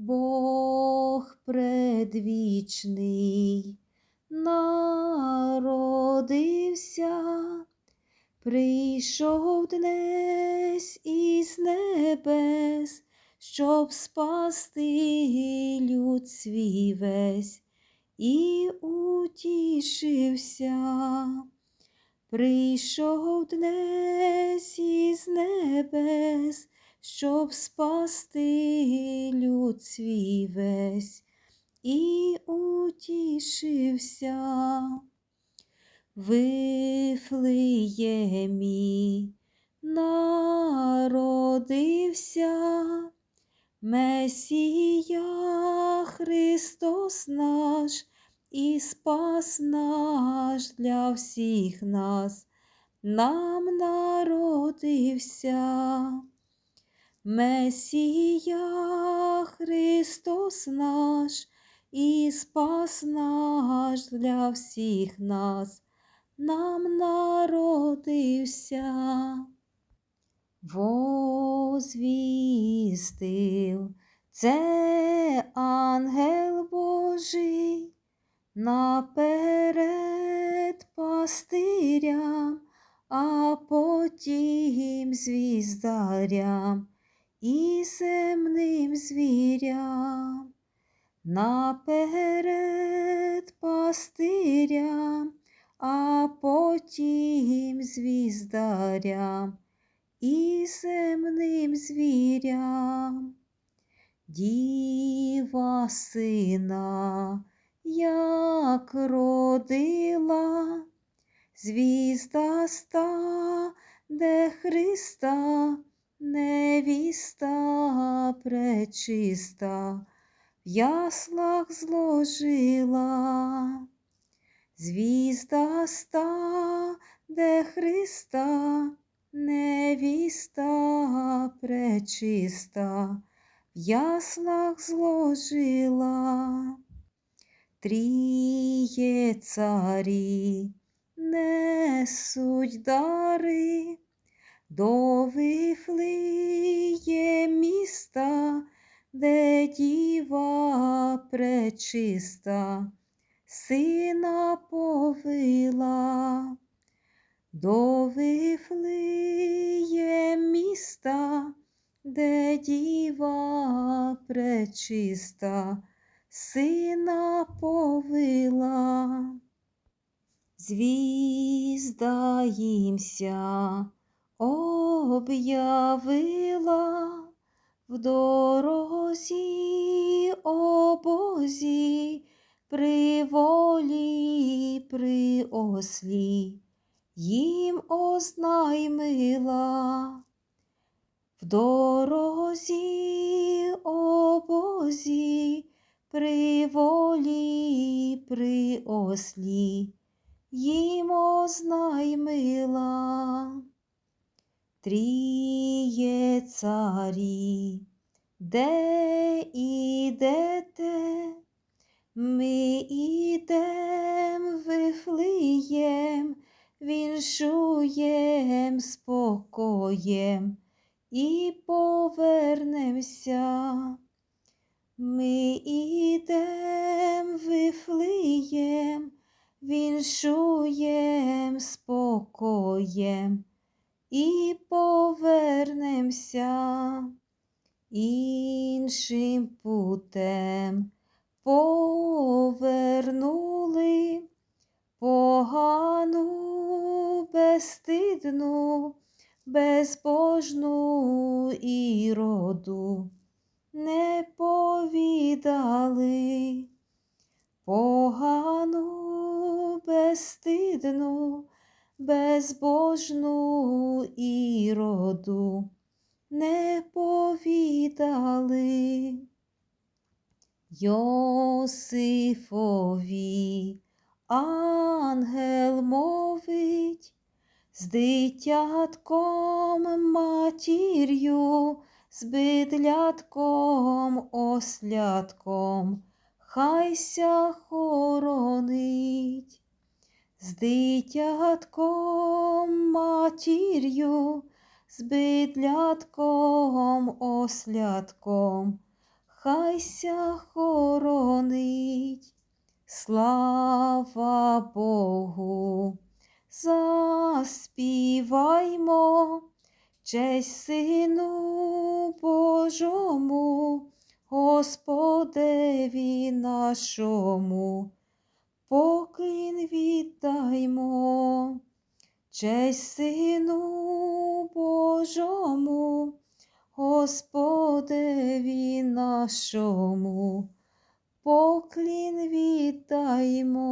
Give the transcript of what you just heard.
Бог предвічний народився, прийшов днес із небес, щоб спасти люд свій весь і утішився. Прийшов днес із небес, щоб спасти люд свій весь і утішився. Вифлеємі народився Месія Христос наш і спас наш для всіх нас, нам народився. Месія Христос наш і спас наш для всіх нас, нам народився. Возвістив це ангел Божий наперед пастирям, а потім звіздарям і земним звірям. Наперед пастирям, а потім звіздарям і земним звірям. Діва сина, як родила, звізда ста, де Христа, невіста пречиста, в яслах зложила. Звізда ста, де Христа, невіста пречиста, в яслах зложила. Тріє царі несуть дари до Вифлеє міста, де діва пречиста, сина повила. До Вифлеє міста, де діва пречиста, сина повила. Звізда об'явила в дорозі обозі, при волі, при ослі, їм ознаймила. В дорозі обозі, при волі, при ослі, їм ознаймила. Тріє царі, де ідете, ми ідем вифлеєм, віншуєм спокоєм і повернемся. Ми ідем вифлеєм, віншуєм спокоєм і повернемся іншим путем. Повернули погану, безстидну, безбожну іроду, не повідали погану, безстидну, безбожну іроду, не повідали. Йосифові ангел мовить, з дитятком матір'ю, з бидлятком ослятком, хайся хоронить, з дитятком матір'ю, з бидлятком ослятком, хайся хоронить. Слава Богу, заспіваймо, честь Сину Божому, Господеві нашому, поклін віддаймо, честь Сину Божому, Господеві нашому, поклін віддаймо.